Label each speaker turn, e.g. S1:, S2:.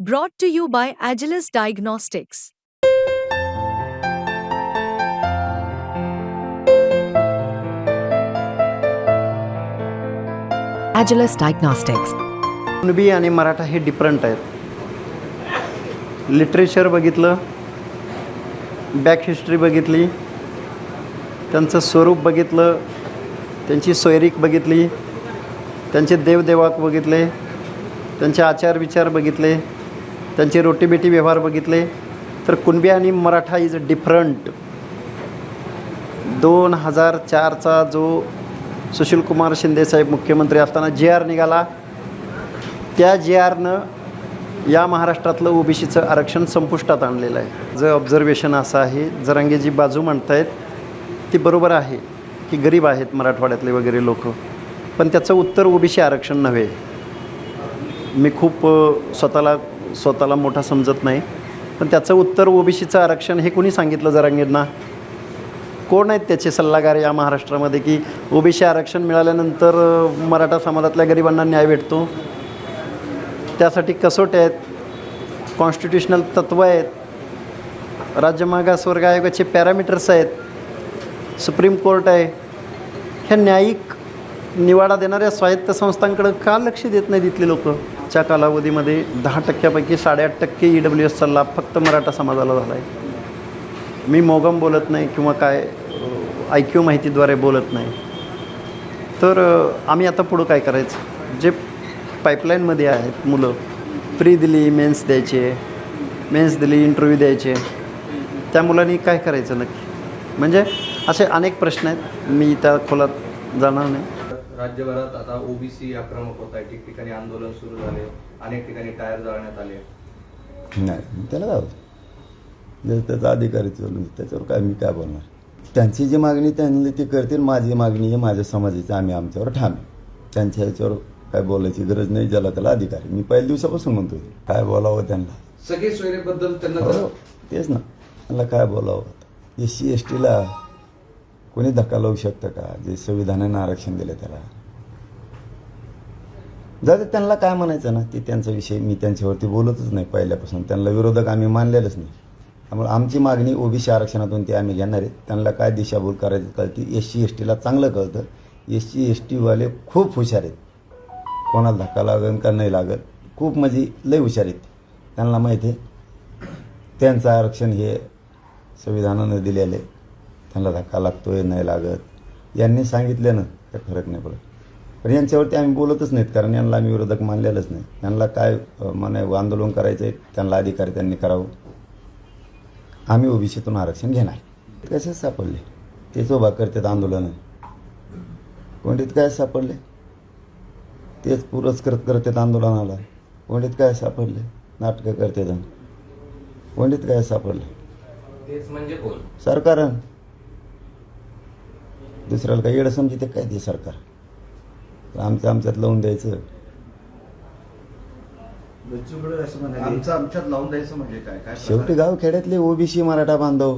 S1: Brought to you by Agilis Diagnostics.
S2: Agilis Diagnostics.
S3: Kunbi आणि मराठा हे different आहेत लिटरेचर बघितलं बॅक हिस्ट्री बघितली त्यांचं स्वरूप बघितलं त्यांची सोयरीक बघितली त्यांचे देवदेवाक बघितले त्यांचे आचार विचार बघितले त्यांचे रोटीबेटी व्यवहार बघितले तर कुणबी आणि मराठा इज डिफरंट दोन हजार चारचा जो सुशीलकुमार शिंदेसाहेब मुख्यमंत्री असताना जे आर निघाला त्या जे आरनं या महाराष्ट्रातलं ओबीसीचं आरक्षण संपुष्टात आणलेलं आहे. जे ऑब्झर्वेशन असं आहे जरांगे जी बाजू म्हणतायत ती बरोबर आहे की गरीब आहेत मराठवाड्यातले वगैरे लोक पण त्याचं उत्तर ओबीसी आरक्षण नव्हे. मी खूप स्वतःला स्वतःला मोठा समजत नाही. पण त्याचं उत्तर ओबीसीचं आरक्षण हे कोणी सांगितलं जरांगेंना कोण आहेत त्याचे सल्लागार या महाराष्ट्रामध्ये की ओबीसी आरक्षण मिळाल्यानंतर मराठा समाजातल्या गरिबांना न्याय भेटतो? त्यासाठी कसोट्या आहेत? कॉन्स्टिट्युशनल तत्त्व आहेत? राज्य मागासवर्ग आयोगाचे पॅरामीटर्स आहेत? सुप्रीम कोर्ट आहे? ह्या न्यायिक निवाडा देणाऱ्या स्वायत्त संस्थांकडं का लक्ष देत नाही तिथले लोक? च्या कालावधीमध्ये दहा टक्क्यापैकी साडेआठ टक्के ई डब्ल्यू एसचा लाभ फक्त मराठा समाजाला झाला आहे मी मोगम बोलत नाही किंवा काय आय क्यू माहितीद्वारे बोलत नाही. तर आम्ही आता पुढं काय करायचं? जे पाईपलाईनमध्ये आहेत मुलं प्री दिली मेन्स द्यायचे मेन्स दिली इंटरव्ह्यू द्यायचे त्या मुलांनी काय करायचं नक्की? म्हणजे असे अनेक प्रश्न आहेत. मी त्या खोलात जाणार नाही.
S4: राज्यभरात आता ओबीसी आक्रमक होत आहे ठिकठिकाणी आंदोलन सुरू झाले. अनेक ठिकाणी टायर जाळण्यात आले.
S5: नाही त्याला काय होतं? त्याचा अधिकारी चालून त्याच्यावर काय मी काय बोलणार? त्यांची जी मागणी त्यांनी ती करतील. माझी मागणी आहे माझ्या समाजाची. आम्ही आमच्यावर ठाम. त्यांच्या ह्याच्यावर काय बोलायची गरज नाही. ज्याला त्याला अधिकारी. मी पहिल्या दिवसापासून म्हणतोय काय बोलावं त्यांना?
S4: सगळे सोयरेबद्दल त्यांना
S5: हो तेच ना. त्यांना काय बोलावं? एस सी एस टीला कोणी धक्का लावू शकतं का? जे संविधानानं आरक्षण दिलं त्याला. जाऊ त्यांना काय म्हणायचं ना? ते त्यांचा विषय मी त्यांच्यावरती बोलतच नाही पहिल्यापासून. त्यांना विरोधक आम्ही मानलेलंच नाही. त्यामुळे आमची मागणी ओबीसी आरक्षणातून ती आम्ही घेणार आहे. त्यांना काय दिशाभूल करायची कळते? एस सी एस टीला चांगलं कळतं. एस सी एस टीवाले खूप हुशार आहेत. कोणाला धक्का लागेल का नाही लागत खूप म्हणजे लय हुशार आहेत. त्यांना माहिती आहे. त्यांचं आरक्षण हे संविधानानं दिलेले त्यांना धक्का लागतोय नाही लागत. यांनी सांगितल्यानं काही फरक नाही पडत. पण यांच्यावरती आम्ही बोलतच नाहीत कारण यांना आम्ही विरोधक मानलेलंच नाही. त्यांना काय म्हणे आंदोलन करायचं आहे त्यांना अधिकारी त्यांनी करावं. आम्ही ओबीसीतून आरक्षण घेणार. कसेच सापडले? तेच उभा करतात आंदोलनं. कोणतीत काय सापडले? तेच पुरस्कृत करतात आंदोलनाला. कोणतीत काय सापडले? नाटकं करतात. कोणतीत काय सापडले?
S4: म्हणजे कोण?
S5: सरकार. दुसऱ्याला काही येडं समजते काय ते सरकार? आमचं आमच्यात लावून द्यायचं.
S6: आमचं आमच्यात लावून द्यायचं म्हणजे काय? काय
S5: शेवटी गाव खेड्यातले ओबीसी मराठा बांधव